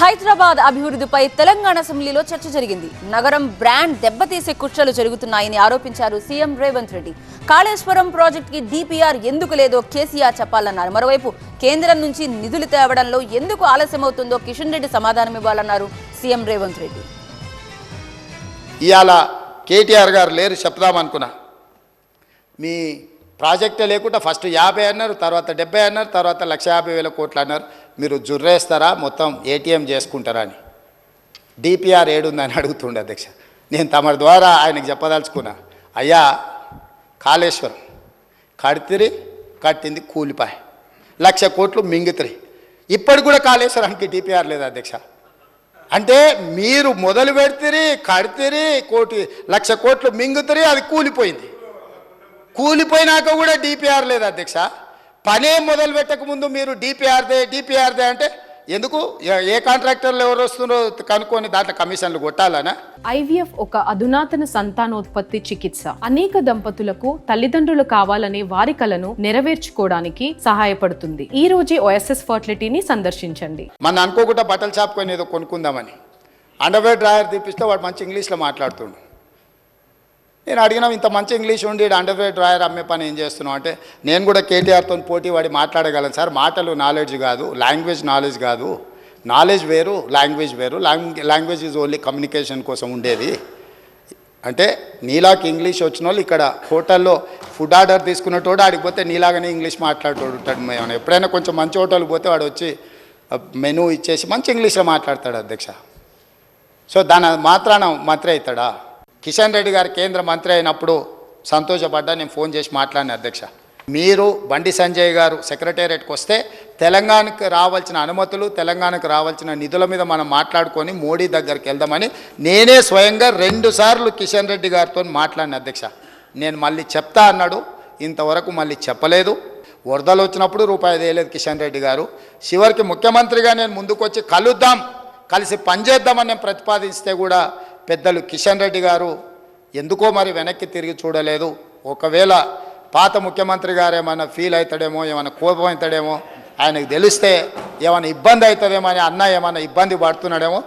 హైదరాబాద్ అభివృద్ధిపై తెలంగాణ అసెంబ్లీలో చర్చ జరిగింది. నగరం బ్రాండ్ దెబ్బతీసే కుట్రలు జరుగుతున్నాయని ఆరోపించారు సీఎం రేవంత్ రెడ్డి. కాళేశ్వరం ప్రాజెక్టుకి డిపిఆర్ ఎందుకు లేదో కేసీఆర్ చెప్పాలన్నారు. మరోవైపు కేంద్రం నుంచి నిధులు తేవడంలో ఎందుకు ఆలస్యమవుతుందో కిషన్ రెడ్డి సమాధానం ఇవ్వాలన్నారు సీఎం రేవంత్ రెడ్డి. ఇవాళ కేటీఆర్ గారు లేరు చెప్దామనుకున్నా మీ ప్రాజెక్టే లేకుండా ఫస్ట్ యాభై అన్నారు తర్వాత డెబ్బై అన్నారు తర్వాత లక్ష యాభై వేల కోట్లు అన్నారు. మీరు జుర్రేస్తారా? మొత్తం ఏటీఎం చేసుకుంటారా అని. డిపిఆర్ ఏడుందని అడుగుతుండే అధ్యక్ష. నేను తమరి ద్వారా ఆయనకు చెప్పదలుచుకున్నా. అయ్యా కాళేశ్వరం కడితిరి కట్టింది కూలిపాయ. లక్ష కోట్లు మింగితిరి. ఇప్పటికి కూడా కాళేశ్వరానికి డిపిఆర్ లేదు అధ్యక్ష. అంటే మీరు మొదలు పెడితిరి కడితిరి కోటి లక్ష కోట్లు మింగుతిరి అది కూలిపోయింది. కూలిపోయినాక కూడా డిపిఆర్ లేదు అధ్యక్ష. పనే మొదలు పెట్టక ముందు మీరు డిపిఆర్దే డిపిఆర్దే అంటే ఎందుకు? ఏ- ఏ కాంట్రాక్టర్లు ఎవరు వస్తున్నారో కనుక్కొని దాంట్లో కమిషన్లు కొట్టాలనా? ఐవీఎఫ్ ఒక అధునాతన సంతానోత్పత్తి చికిత్స. అనేక దంపతులకు తల్లిదండ్రులు కావాలనే వారి కలను నెరవేర్చుకోవడానికి సహాయపడుతుంది. ఈ రోజే ఓఎస్ఎస్ ఫర్టిలిటీని సందర్శించండి. మన అనుకోకుండా బట్టల షాప్ కొని ఏదో కొనుక్కుందామని. అండర్వేర్ డ్రాయర్ తీపిస్తే వాడు మంచి ఇంగ్లీష్లో మాట్లాడుతుండు. నేను అడిగినా ఇంత మంచి ఇంగ్లీష్ ఉండి అండర్వేర్ డ్రాయర్ అమ్మే పని ఏం చేస్తున్నావు? అంటే నేను కూడా కేటీఆర్తో పోటీ వాడి మాట్లాడగలను సార్. మాటలు నాలెడ్జ్ కాదు లాంగ్వేజ్ నాలెడ్జ్ కాదు. నాలెడ్జ్ వేరు లాంగ్వేజ్ వేరు. Long language is only communication కోసం ఉండేది. అంటే నీలాకి ఇంగ్లీష్ వచ్చిన వాళ్ళు ఇక్కడ హోటల్లో ఫుడ్ ఆర్డర్ తీసుకునేటోడు ఆడికి పోతే నీలాగానే ఇంగ్లీష్ మాట్లాడేటోడు ఉంటాడు మేము. ఎప్పుడైనా కొంచెం మంచి హోటల్కి పోతే వాడు వచ్చి మెనూ ఇచ్చేసి మంచి ఇంగ్లీష్లో మాట్లాడతాడు అధ్యక్ష. సో దాని మాత్రాన మంత్రి అవుతాడా కిషన్ రెడ్డి గారు కేంద్ర మంత్రి అయినప్పుడు సంతోషపడ్డా నేను ఫోన్ చేసి మాట్లాడిన అధ్యక్ష. మీరు బండి సంజయ్ గారు సెక్రటేరియట్కి వస్తే తెలంగాణకు రావాల్సిన అనుమతులు తెలంగాణకు రావాల్సిన నిధుల మీద మనం మాట్లాడుకొని మోడీ దగ్గరికి వెళ్దామని నేనే స్వయంగా రెండు సార్లు కిషన్ రెడ్డి గారితో మాట్లాడిన అధ్యక్ష. నేను మళ్ళీ చెప్తా అన్నాడు ఇంతవరకు మళ్ళీ చెప్పలేదు. వరదలు వచ్చినప్పుడు రూపాయి వేయలేదు కిషన్ రెడ్డి గారు. చివరికి ముఖ్యమంత్రిగా నేను ముందుకొచ్చి కలుద్దాం కలిసి పనిచేద్దామని నేను ప్రతిపాదిస్తే కూడా పెద్దలు కిషన్ రెడ్డి గారు ఎందుకో మరి వెనక్కి తిరిగి చూడలేదు. ఒకవేళ పాత ముఖ్యమంత్రి గారు ఏమైనా ఫీల్ అవుతాడేమో ఏమైనా కోపం అవుతాడేమో ఆయనకు తెలిస్తే ఏమైనా ఇబ్బంది అవుతుందేమో అని అన్న ఏమైనా ఇబ్బంది పడుతున్నాడేమో